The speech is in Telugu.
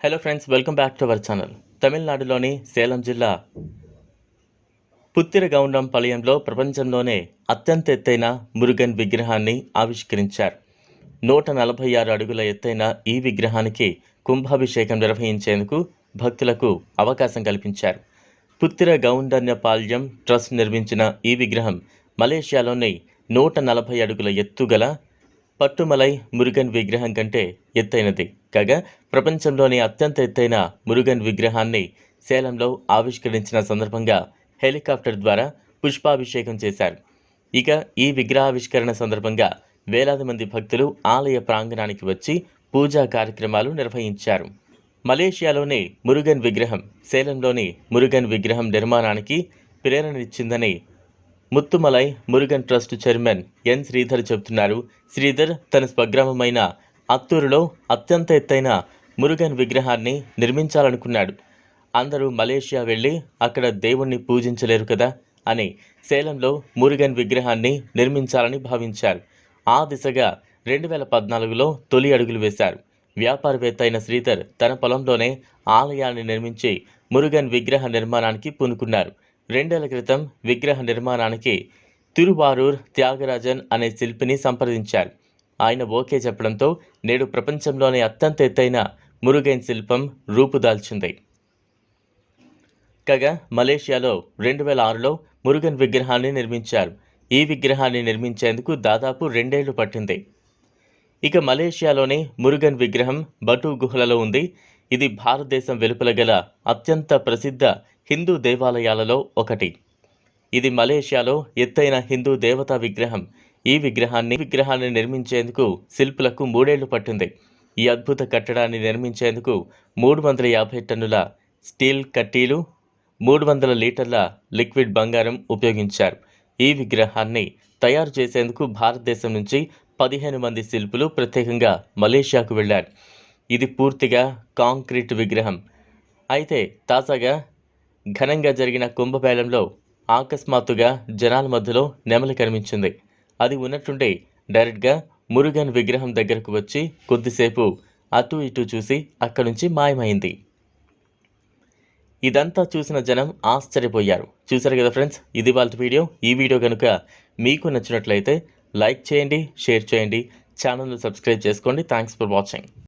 Hello friends welcome back to our channel తమిళనాడులోని సేలం జిల్లా పుత్తిరగౌండం పలయంలో ప్రపంచంలోనే అత్యంత ఎత్తైన మురుగన్ విగ్రహాన్ని ఆవిష్కరించారు నూట నలభై ఆరు అడుగుల ఎత్తైన ఈ విగ్రహానికి కుంభాభిషేకం నిర్వహించేందుకు భక్తులకు అవకాశం కల్పించారు పుత్తిర గౌండన్యపాల్యం ట్రస్ట్ నిర్మించిన ఈ విగ్రహం మలేషియాలోని నూట నలభై అడుగుల ఎత్తుగల పట్టుమలై మురుగన్ విగ్రహం కంటే ఎత్తైనది. కాగా ప్రపంచంలోని అత్యంత ఎత్తైన మురుగన్ విగ్రహాన్ని సేలంలో ఆవిష్కరించిన సందర్భంగా హెలికాప్టర్ ద్వారా పుష్పాభిషేకం చేశారు. ఇక ఈ విగ్రహావిష్కరణ సందర్భంగా వేలాది మంది భక్తులు ఆలయ ప్రాంగణానికి వచ్చి పూజా కార్యక్రమాలు నిర్వహించారు. మలేషియాలోని మురుగన్ విగ్రహం సేలంలోని మురుగన్ విగ్రహం నిర్మాణానికి ప్రేరణనిచ్చిందని Muthumalai Murugan trust chairman N Sridhar చెబుతున్నారు. శ్రీధర్ తన స్వగ్రామమైన అత్తూరులో అత్యంత ఎత్తైన మురుగన్ విగ్రహాన్ని నిర్మించాలనుకున్నాడు. అందరూ మలేషియా వెళ్ళి అక్కడ దేవుణ్ణి పూజించలేరు కదా అని సేలంలో మురుగన్ విగ్రహాన్ని నిర్మించాలని భావించారు. ఆ దిశగా రెండు వేల పద్నాలుగులో తొలి అడుగులు వేశారు. వ్యాపారవేత్త అయిన శ్రీధర్ తన పొలంలోనే ఆలయాన్ని నిర్మించి మురుగన్ విగ్రహ నిర్మాణానికి పూనుకున్నారు. రెండేళ్ళ క్రితం విగ్రహ నిర్మాణానికి తిరువారూర్ త్యాగరాజన్ అనే శిల్పిని సంప్రదించారు. ఆయన ఓకే చెప్పడంతో నేడు ప్రపంచంలోనే అత్యంత ఎత్తైన మురుగైన్ శిల్పం రూపుదాల్చింది. కాగా మలేషియాలో రెండు వేల ఆరులో మురుగన్ విగ్రహాన్ని నిర్మించారు. ఈ విగ్రహాన్ని నిర్మించేందుకు దాదాపు రెండేళ్ళు పట్టింది. ఇక మలేషియాలోని మురుగన్ విగ్రహం బటు గుహలలో ఉంది. ఇది భారతదేశం వెలుపల గల అత్యంత ప్రసిద్ధ హిందూ దేవాలయాలలో ఒకటి. ఇది మలేషియాలో ఎత్తైన హిందూ దేవతా విగ్రహం. ఈ విగ్రహాన్ని విగ్రహాన్ని నిర్మించేందుకు శిల్పులకు మూడేళ్ళు పట్టింది. ఈ అద్భుత కట్టడాన్ని నిర్మించేందుకు మూడు వందల యాభై టన్నుల స్టీల్ కట్టీలు మూడు వందల లీటర్ల లిక్విడ్ బంగారం ఉపయోగించారు. ఈ విగ్రహాన్ని తయారు చేసేందుకు భారతదేశం నుంచి పదిహేను మంది శిల్పులు ప్రత్యేకంగా మలేషియాకు వెళ్ళారు. ఇది పూర్తిగా కాంక్రీట్ విగ్రహం. అయితే తాజాగా ఘనంగా జరిగిన కుంభమేళంలో అకస్మాత్తుగా జనాల మధ్యలో నెమలి కనిపించింది. అది ఉన్నట్టుండి డైరెక్ట్గా మురుగన్ విగ్రహం దగ్గరకు వచ్చి కొద్దిసేపు అటు ఇటు చూసి అక్కడి నుంచి మాయమైంది. ఇదంతా చూసిన జనం ఆశ్చర్యపోయారు. చూసారు కదా ఫ్రెండ్స్ ఇది వాళ్ళ వీడియో. ఈ వీడియో కనుక మీకు నచ్చినట్లయితే లైక్ చేయండి షేర్ చేయండి ఛానల్ను సబ్స్క్రైబ్ చేసుకోండి. Thanks for watching.